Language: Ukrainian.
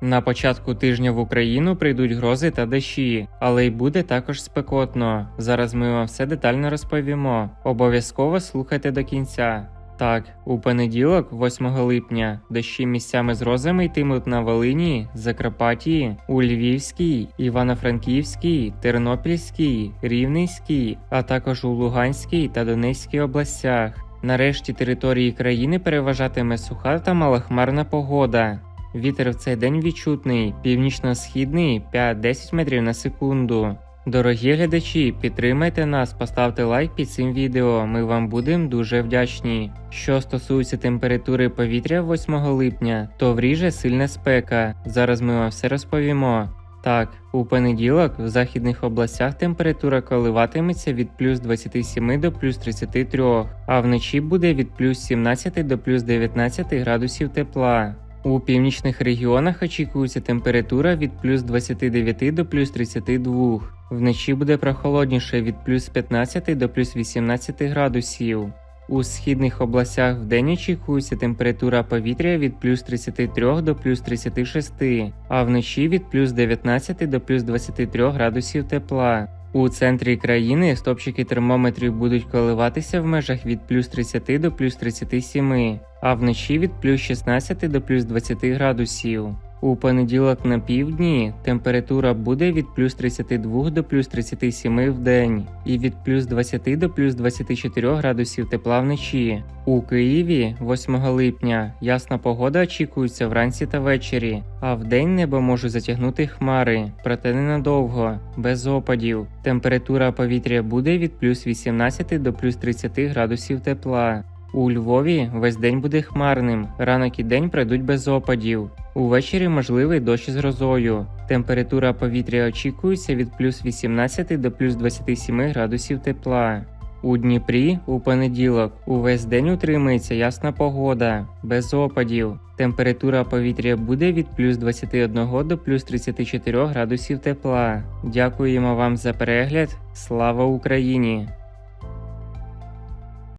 На початку тижня в Україну прийдуть грози та дощі, але й буде також спекотно. Зараз ми вам все детально розповімо. Обов'язково слухайте до кінця. Так, у понеділок, 8 липня, дощі місцями з грозами йтимуть на Волині, Закарпатті, у Львівській, Івано-Франківській, Тернопільській, Рівненській, а також у Луганській та Донецькій областях. Нарешті території країни переважатиме суха та малохмарна погода. Вітер в цей день відчутний, північно-східний 5-10 метрів на секунду. Дорогі глядачі, підтримайте нас, поставте лайк під цим відео. Ми вам будемо дуже вдячні. Що стосується температури повітря 8 липня, то вріже сильна спека. Зараз ми вам все розповімо. Так, у понеділок в західних областях температура коливатиметься від плюс 27 до плюс 33, а вночі буде від плюс 17 до плюс 19 градусів тепла. У північних регіонах очікується температура від плюс 29 до плюс 32. Вночі буде прохолодніше від плюс 15 до плюс 18 градусів. У східних областях вдень очікується температура повітря від плюс 33 до плюс 36, а вночі від плюс 19 до плюс 23 градусів тепла. У центрі країни стопчики термометрів будуть коливатися в межах від плюс 30 до плюс 37, а вночі від плюс 16 до плюс 20 градусів. У понеділок на півдні температура буде від плюс 32 до плюс 37 в день і від плюс 20 до плюс 24 градусів тепла вночі. У Києві 8 липня ясна погода очікується вранці та ввечері, а вдень небо можуть затягнути хмари, проте ненадовго, без опадів. Температура повітря буде від плюс 18 до плюс 30 градусів тепла. У Львові весь день буде хмарним, ранок і день пройдуть без опадів. Увечері можливий дощ з грозою. Температура повітря очікується від плюс 18 до плюс 27 градусів тепла. У Дніпрі у понеділок увесь день утримується ясна погода, без опадів. Температура повітря буде від плюс 21 до плюс 34 градусів тепла. Дякуємо вам за перегляд. Слава Україні!